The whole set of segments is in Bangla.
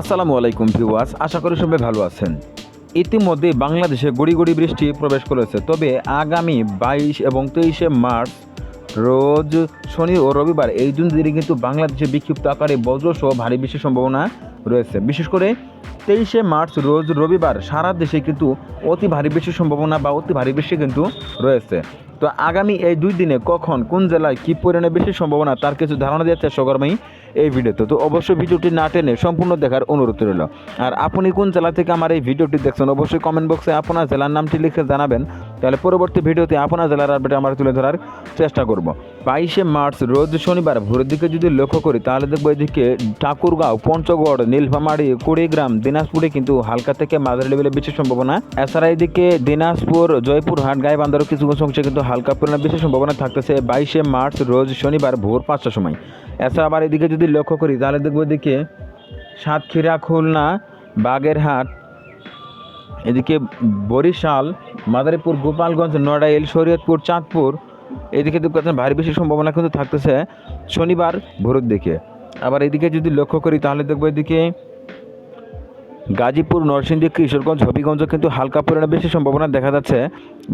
আসসালামু আলাইকুম ভিউয়ার্স, আশা করি সবাই ভালো আছেন। ইতিমধ্যে বাংলাদেশে গড়ি গড়ি বৃষ্টি প্রবেশ করেছে, তবে আগামী বাইশ এবং তেইশে মার্চ রোজ শনি ও রবিবার এই দুই দিনে কিন্তু বাংলাদেশে বিক্ষিপ্ত আকারে বজ্রসহ ভারী বৃষ্টির সম্ভাবনা রয়েছে। বিশেষ করে তেইশে মার্চ রোজ রবিবার সারা দেশে কিন্তু অতি ভারী বৃষ্টির সম্ভাবনা বা অতি ভারী বৃষ্টি কিন্তু রয়েছে। তো আগামী এই দুই দিনে কখন, কোন জেলায় কী পরিমাণে বেশি সম্ভাবনা তার কিছু ধারণা দেওয়ার চেষ্টা করব আমি এই ভিডিওতে। তো অবশ্যই ভিডিওটি না টেনে সম্পূর্ণ দেখার অনুরোধ রইল। আর আপনি কোন জেলা থেকে আমার এই ভিডিওটি দেখছেন, অবশ্যই কমেন্ট বক্সে আপনার জেলার নামটি লিখে জানাবেন। তাহলে পরবর্তী ভিডিওতে আপনার জেলার আপডেট আমরা তুলে ধরার চেষ্টা করব। বাইশে মার্চ, রোজ শনিবার ভোরের দিকে যদি লক্ষ্য করি, তাহলে দেখব এদিকে ঠাকুরগাঁও, পঞ্চগড়, নীলফামারী, কুড়িগ্রাম, দিনাজপুরে কিন্তু হালকা থেকে মাঝারি লেভেলে বিশেষ সম্ভাবনা। এছাড়া এদিকে দিনাজপুর, জয়পুর, হাট, গাইবান্ধারও কিছু কিছু অংশে কিন্তু হালকা পরিমাণে বিশেষ সম্ভাবনা থাকতেছে বাইশে মার্চ, রোজ শনিবার ভোর পাঁচটার সময়। এছাড়া আবার এদিকে যদি লক্ষ্য করি, তাহলে দেখব এদিকে সাতক্ষীরা, খুলনা, বাগেরহাট এদিকে বরিশাল, মাদারীপুর, গোপালগঞ্জ, নড়াইল, শরীয়তপুর, চাঁদপুর, এদিকে ভারী বেশি সম্ভাবনা কিন্তু থাকতেছে। শনিবার ভোরের দিকে। আবার এদিকে যদি লক্ষ্য করি তাহলে দেখব এদিকে গাজীপুর, নরসিংদী, কিশোরগঞ্জ, হবিগঞ্জ কিন্তু হালকা পরিমাণে বেশি সম্ভাবনা দেখা যাচ্ছে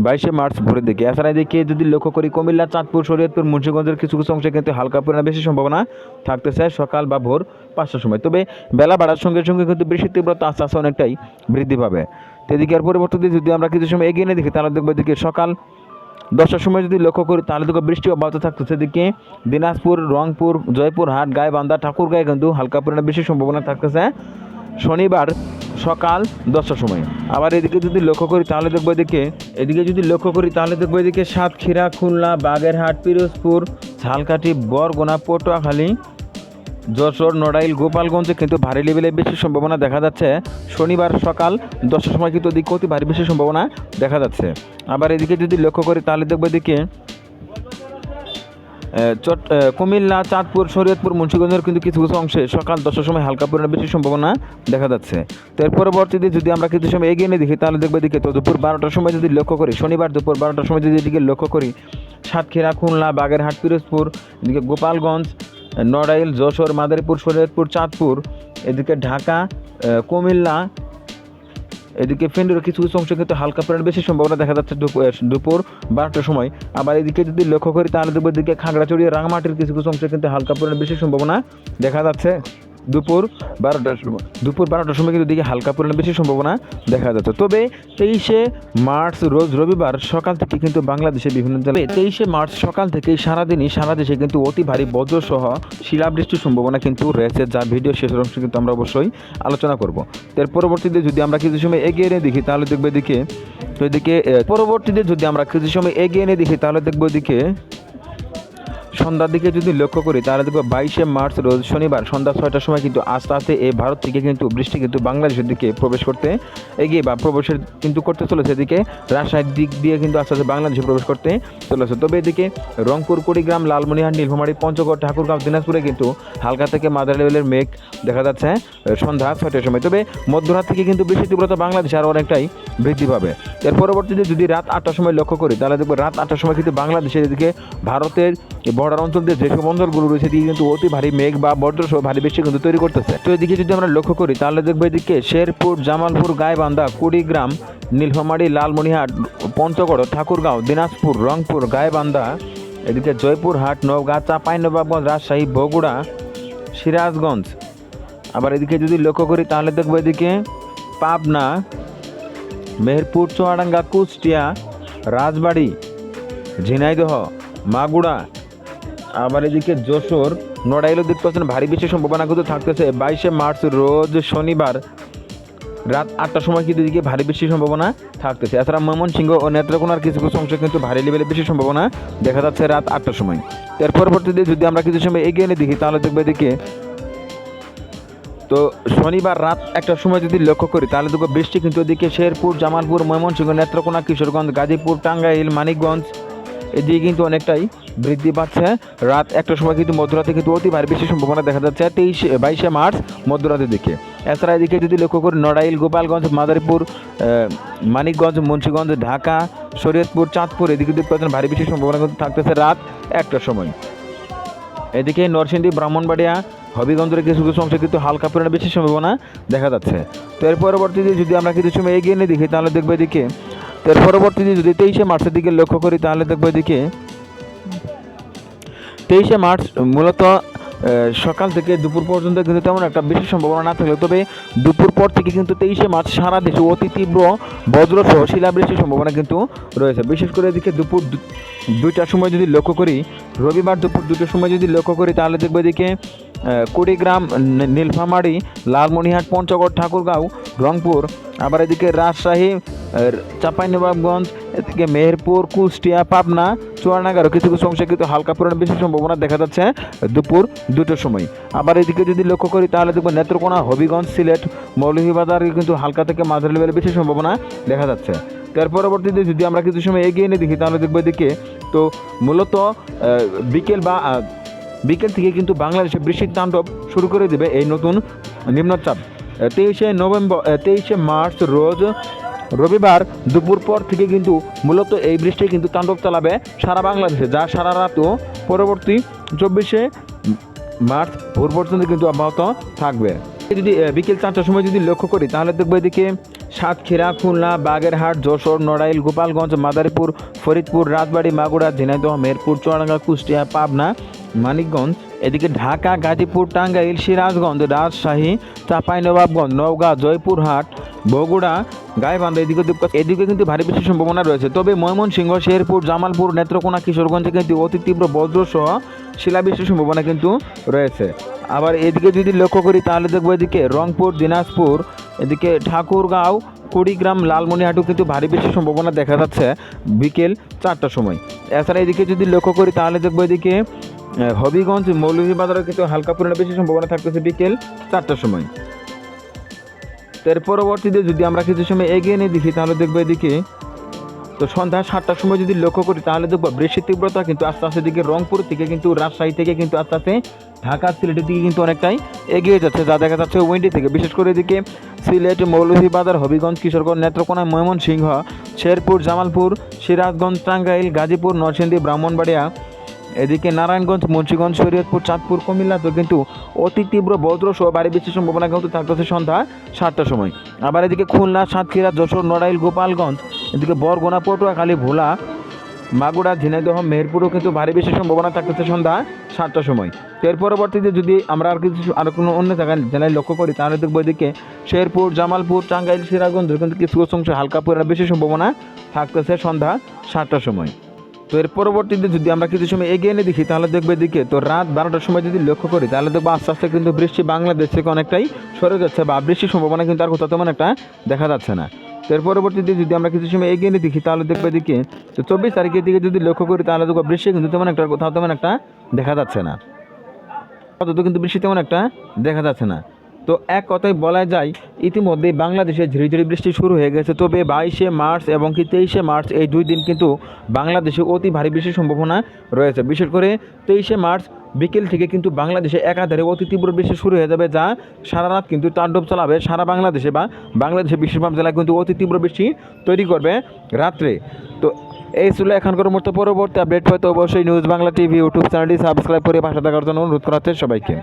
বাইশে মার্চ ভোরের দিকে। এছাড়া এদিকে যদি লক্ষ্য করি কুমিল্লা, চাঁদপুর, শরীয়তপুর, মুন্সিগঞ্জের কিছু কিছু অংশে কিন্তু হালকা পরিমাণে বেশি সম্ভাবনা থাকতেছে সকাল বা ভোর পাঁচটার সময়। তবে বেলা বাড়ার সঙ্গে সঙ্গে কিন্তু বৃষ্টির তীব্রতা আস্তে আস্তে অনেকটাই বৃদ্ধি পাবে। তো এদিকে আর পরিবর্তনে যদি আমরা কিছু সময় এগিয়ে নিয়ে দেখি, তাহলে দেখব এদিকে সকাল দশটার সময় যদি লক্ষ্য করি, তাহলে দেখো বৃষ্টি অব্যাহত থাকতেছে সেদিকে দিনাজপুর, রংপুর, জয়পুর, হাট গাইবান্ধা ঠাকুরগাঁয়ে কিন্তু হালকা পরিমাণে বেশি সম্ভাবনা থাকতেছে। শনিবার সকাল দশটার সময়। আবার এদিকে যদি লক্ষ্য করি, তাহলে দেখব এদিকে এদিকে যদি লক্ষ্য করি, তাহলে দেখব এদিকে সাতক্ষীরা, খুলনা, বাগেরহাট, পিরোজপুর, ঝালকাঠি, বরগুনা, পটুয়াখালী যশোর, নড়াইল, গোপালগঞ্জে কিন্তু ভারী লেভেলে বেশি সম্ভাবনা দেখা যাচ্ছে। শনিবার সকাল দশটার সময় কিন্তু ওদিকে অতি ভারী বেশি সম্ভাবনা দেখা যাচ্ছে। আবার এদিকে যদি লক্ষ্য করি, তাহলে দেখব এদিকে চট কুমিল্লা, চাঁদপুর, শরীয়তপুর, মুন্সিগঞ্জের কিন্তু কিছু কিছু অংশে সকাল দশটার সময় হালকা পরিমাণে বেশি সম্ভাবনা দেখা যাচ্ছে। তো এর পরবর্তীতে যদি আমরা কিছু সময় এগিয়ে নিয়ে দেখি, তাহলে দেখব এদিকে তো দুপুর বারোটার সময় যদি লক্ষ্য করি, শনিবার দুপুর বারোটার সময় যদি এদিকে লক্ষ্য করি, সাতক্ষীরা, খুলনা, বাগেরহাট, পিরোজপুর, এদিকে গোপালগঞ্জ নড়াইল, যশোর, মাদারীপুর, শরীয়তপুর, চাঁদপুর, এদিকে ঢাকা কুমিল্লা, এদিকে ফেন্ডের কিছু কিছু অংশ কিন্তু হালকা পরিমাণ বেশি সম্ভাবনা দেখা যাচ্ছে দুপুর দুপুর বারোটার সময়। আবার এদিকে যদি লক্ষ্য করি তাহলে দুপুর দিকে খাগড়াছড়ি রাঙামাটির কিছু কিছু অংশ কিন্তু হালকা পরিমাণ বেশি সম্ভাবনা দেখা যাচ্ছে। দুপুর বারোটার সময়। দুপুর বারোটার সময় কিন্তু দিকে হালকা পরিমাণ বেশি সম্ভাবনা দেখা যাচ্ছে। তবে তেইশে মার্চ রোজ রবিবার সকাল থেকে কিন্তু বাংলাদেশে বিভিন্ন জেলায় তেইশে মার্চ সকাল থেকেই সারাদিনই সারা দেশে কিন্তু অতি ভারী বজ্রসহ শিলাবৃষ্টির সম্ভাবনা কিন্তু রয়েছে, যা ভিডিও শেষের অংশ কিন্তু আমরা অবশ্যই আলোচনা করব। এর পরবর্তীতে যদি আমরা কিছু সময় এগিয়ে নিয়ে দেখি, তাহলে দেখব এদিকে তো এদিকে পরবর্তীতে যদি আমরা কিছু সময় এগিয়ে নিয়ে দেখি, তাহলে দেখব এদিকে সন্ধ্যার দিকে যদি লক্ষ্য করি, তাহলে দেখব বাইশে মার্চ রোজ শনিবার সন্ধ্যা ছয়টার সময় কিন্তু আস্তে আস্তে এই ভারত থেকে কিন্তু বৃষ্টি কিন্তু বাংলাদেশের দিকে প্রবেশ করতে এগিয়ে বা প্রবেশের কিন্তু করতে চলেছে এদিকে। রাজশাহীর দিক দিয়ে কিন্তু আস্তে আস্তে বাংলাদেশে প্রবেশ করতে চলেছে। তবে এদিকে রংপুর, কুড়িগ্রাম লালমনিরহাট নীলফামারী, পঞ্চগড়, ঠাকুরগাঁও, দিনাজপুরে কিন্তু হালকা থেকে মাদার লেভেলের মেঘ দেখা যাচ্ছে সন্ধ্যা ছয়টার সময়। তবে মধ্যরাত থেকে কিন্তু বৃষ্টি তীব্রতা বাংলাদেশে আরও অনেকটাই বৃদ্ধি পাবে। এর পরবর্তীতে যদি রাত আটটার সময় লক্ষ্য করি, তাহলে দেখব রাত আটটার সময় কিন্তু বাংলাদেশের এদিকে ভারতের বর্ডার অঞ্চল দিয়ে যেসব অঞ্চলগুলো রয়েছে, এদিকে কিন্তু অতি ভারী মেঘ বা বজ্র সহ ভারী বৃষ্টি কিন্তু তৈরি করতেছে। তো এদিকে যদি আমরা লক্ষ্য করি, তাহলে দেখব এদিকে শেরপুর, জামালপুর, গাইবান্ধা, কুড়িগ্রাম, নীলফামারী লালমনিরহাট পঞ্চগড়, ঠাকুরগাঁও, দিনাজপুর, রংপুর, গাইবান্ধা, এদিকে জয়পুরহাট, নওগাঁ, চাঁপাইনবাবগঞ্জ, রাজশাহী, বগুড়া, সিরাজগঞ্জ। আবার এদিকে যদি লক্ষ্য করি, তাহলে দেখব এদিকে পাবনা মেহেরপুর, চুয়াডাঙ্গা, কুষ্টিয়া, রাজবাড়ি, ঝিনাইদহ মাগুড়া আবার এদিকে যশোর নড়াইলও দেখতে পাচ্ছেন ভারী বেশি সম্ভাবনা কিন্তু থাকতেছে। বাইশে মার্চ রোজ শনিবার রাত আটটার সময় কিন্তু এদিকে ভারী বেশি সম্ভাবনা থাকতেছে। এছাড়া ময়মনসিংহ ও নেত্রকোনার কিছু কিছু অংশে কিন্তু ভারী লেভেলে বেশি সম্ভাবনা দেখা যাচ্ছে রাত আটটার সময়। এর পরবর্তীতে যদি আমরা কিছু সময় এগিয়ে নিয়ে দেখি, তাহলে দেখব এদিকে তো শনিবার রাত একটা সময় যদি লক্ষ্য করি, তাহলে দেখো বৃষ্টি কিন্তু এদিকে শেরপুর, জামালপুর, ময়মনসিংহ, নেত্রকোনা, কিশোরগঞ্জ, গাজীপুর, টাঙ্গাইল, মানিকগঞ্জ, এদিকে কিন্তু অনেকটাই বৃদ্ধি পাচ্ছে। রাত একটার সময় কিন্তু মধ্যরাতে কিন্তু অতি ভারী বেশি সম্ভাবনা দেখা যাচ্ছে তেইশে, বাইশে মার্চ মধ্যরাতের দিকে। এছাড়া এদিকে যদি লক্ষ্য করি, নড়াইল, গোপালগঞ্জ, মাদারীপুর মানিকগঞ্জ, মুন্সীগঞ্জ, ঢাকা, শরীয়তপুর, চাঁদপুর, এদিকে দেখতে পাচ্ছেন ভারী বেশি সম্ভাবনা কিন্তু থাকতেছে রাত একটার সময়। এদিকে নরসিংদী, ব্রাহ্মণবাড়িয়া হবিগঞ্জের কিছু কিছু অংশে কিন্তু হালকা পরিমাণে বেশি সম্ভাবনা দেখা যাচ্ছে। তো এর পরবর্তীতে যদি আমরা কিছু সময় এগিয়ে নিয়ে দেখি, তাহলে দেখব এদিকে, তো এর পরবর্তীতে যদি তেইশে মার্চের দিকে লক্ষ্য করি, তাহলে দেখব এদিকে, তেইশে মার্চ মূলত সকাল থেকে দুপুর পর্যন্ত কিন্তু তেমন একটা বেশি সম্ভাবনা না থাকলেও, তবে দুপুর পর থেকে কিন্তু তেইশে মার্চ সারা দেশে অতি তীব্র বজ্রসহ শিলাবৃষ্টির সম্ভাবনা কিন্তু রয়েছে। বিশেষ করে এদিকে দুপুর দুইটার সময় যদি লক্ষ্য করি, রবিবার দুপুর দুটোর সময় যদি লক্ষ্য করি, তাহলে দেখব এদিকে কুড়িগ্রাম নীলফামারী, লালমনিহাট, পঞ্চগড়, ঠাকুরগাঁও, রংপুর। আবার এদিকে রাজশাহী চাঁপাইনবাবগঞ্জ, এদিকে মেহেরপুর, কুষ্টিয়া, পাবনা, চুয়াডাঙ্গারও কিছু কিছু অংশে কিন্তু হালকা পরিমাণে বেশি সম্ভাবনা দেখা যাচ্ছে দুপুর দুটোর সময়। আবার এদিকে যদি লক্ষ্য করি তাহলে দেখব নেত্রকোনা, হবিগঞ্জ, সিলেট, মৌলভীবাজারে কিন্তু হালকা থেকে মাঝারি লেভেলে বেশি সম্ভাবনা দেখা যাচ্ছে। তার পরবর্তীতে যদি আমরা কিছু সময় এগিয়ে নিয়ে দেখি তাহলে দেখব এদিকে তো মূলত বিকেল বা বিকেল থেকে কিন্তু বাংলাদেশে বৃষ্টির তাণ্ডব শুরু করে দেবে এই নতুন নিম্নচাপ। তেইশে নভেম্বর তেইশে মার্চ রোজ রবিবার দুপুর পর থেকে কিন্তু মূলত এই বৃষ্টি কিন্তু তাণ্ডব চালাবে সারা বাংলাদেশে, যা সারা রাতও পরবর্তী চব্বিশে মার্চ ভোর পর্যন্ত কিন্তু অব্যাহত থাকবে। যদি বিকেল চারটার সময় যদি লক্ষ্য করি, তাহলে দেখব এদিকে সাতক্ষীরা, খুলনা, বাগেরহাট, যশোর, নড়াইল, গোপালগঞ্জ, মাদারীপুর, ফরিদপুর, রাজবাড়ী, মাগুরা, ঝিনাইদহ মেহেরপুর চুয়াডাঙ্গা, কুষ্টিয়া, পাবনা মানিকগঞ্জ, এদিকে ঢাকা, গাজীপুর, টাঙ্গাইল, সিরাজগঞ্জ, রাজশাহী, চাঁপাইনবাবগঞ্জ, নওগাঁ, জয়পুরহাট, বগুড়া, গাইবান্ধা এদিকে এদিকে কিন্তু ভারী বেশি সম্ভাবনা রয়েছে। তবে ময়মনসিংহ, শেরপুর, জামালপুর, নেত্রকোনা, কিশোরগঞ্জে কিন্তু অতি তীব্র বজ্রসহ শিলাবৃষ্টির সম্ভাবনা কিন্তু রয়েছে। আবার এদিকে যদি লক্ষ্য করি, তাহলে দেখব এদিকে রংপুর, দিনাজপুর, এদিকে ঠাকুরগাঁও, কুড়িগ্রাম লালমনিহাটু কিন্তু ভারী বেশি সম্ভাবনা দেখা যাচ্ছে বিকেল চারটার সময়। এছাড়া এদিকে যদি লক্ষ্য করি, তাহলে দেখব এদিকে হবিগঞ্জ মৌলভীবাজারও কিন্তু হালকা পরিমাণে বেশি সম্ভাবনা থাকতেছে বিকেল চারটার সময়। এর পরবর্তীতে যদি আমরা কিছু সময় এগিয়ে নিয়ে দেখি, তাহলে দেখব এদিকে, তো সন্ধ্যা সাতটার সময় যদি লক্ষ্য করি, তাহলে দেখব বৃষ্টির তীব্রতা কিন্তু আস্তে আস্তে দিকে রংপুর থেকে কিন্তু রাজশাহী থেকে কিন্তু আস্তে আস্তে ঢাকা, সিলেটের দিকে কিন্তু অনেকটাই এগিয়ে যাচ্ছে, যা দেখা যাচ্ছে উইন্ডি থেকে। বিশেষ করে এদিকে সিলেট, মৌলভীবাজার, হবিগঞ্জ, কিশোরগঞ্জ, নেত্রকোনা, ময়মনসিংহ, শেরপুর, জামালপুর, সিরাজগঞ্জ, টাঙ্গাইল, গাজীপুর, নরসিংদী, ব্রাহ্মণবাড়িয়া এদিকে নারায়ণগঞ্জ, মুন্সিগঞ্জ, শরীয়তপুর, চাঁদপুর কুমিল্লাতেও কিন্তু অতি তীব্র বজ্র সহ বাড়ি বৃষ্টির সম্ভাবনা কিন্তু থাকতেছে সন্ধ্যা সাতটার সময়। আবার এদিকে খুলনা, সাতক্ষীরা, যশোর, নড়াইল, গোপালগঞ্জ, এদিকে বরগুনা পটুয়াখালী ভোলা, মাগুরা, ঝিনাইদহ, মেহেরপুরও কিন্তু ভারী বেশি সম্ভাবনা থাকতেছে সন্ধ্যা সাতটার সময়। এর পরবর্তীতে যদি আমরা আর কিছু আর কোনো অন্য জায়গায় জেলায় লক্ষ্য করি, তাহলে দেখব এদিকে শেরপুর, জামালপুর, টাঙ্গাইল সিরাজগঞ্জ কিন্তু কিছু কিছু অংশে হালকা পরিমাণে বেশি সম্ভাবনা থাকতেছে সন্ধ্যা সাতটার সময়। তো এর পরবর্তীতে যদি আমরা কিছু সময় এগিয়ে এনে দেখি, তাহলে দেখবে এদিকে, তো রাত বারোটার সময় যদি লক্ষ্য করি, তাহলে দেখব আস্তে আস্তে কিন্তু বৃষ্টি বাংলাদেশ থেকে অনেকটাই সরে যাচ্ছে বা বৃষ্টির সম্ভাবনা কিন্তু আর কোথাও তেমন একটা দেখা যাচ্ছে না। তো এর পরবর্তীতে যদি আমরা কিছু সময় এগিয়ে এনে দেখি, তাহলে দেখবে এদিকে, তো চব্বিশ তারিখের দিকে যদি লক্ষ্য করি, তাহলে দেখব বৃষ্টি কিন্তু তেমন একটা কোথাও তেমন একটা দেখা যাচ্ছে না। অত কিন্তু বৃষ্টি তেমন একটা দেখা যাচ্ছে না। তো এক কথায় বলা যায়, ইতিমধ্যেই বাংলাদেশে ঝিরি ঝিরি বৃষ্টি শুরু হয়ে গেছে। তবে বাইশে মার্চ এবং কি তেইশে মার্চ এই দুই দিন কিন্তু বাংলাদেশে অতি ভারী বৃষ্টির সম্ভাবনা রয়েছে। বিশেষ করে তেইশে মার্চ বিকেল থেকে কিন্তু বাংলাদেশে একাধারে অতি তীব্র বৃষ্টি শুরু হয়ে যাবে, যা সারা রাত কিন্তু তাণ্ডব চালাবে সারা বাংলাদেশে বা বাংলাদেশের বেশিরভাগ জেলায় কিন্তু অতি তীব্র বৃষ্টি তৈরি করবে রাত্রে। তো এই ছিল এখনকার মতো পরবর্তী আপডেট হয়তো অবশ্যই নিউজ বাংলা টিভি ইউটিউব চ্যানেলটি সাবস্ক্রাইব করে পাশে থাকার জন্য অনুরোধ করা হচ্ছে সবাইকে।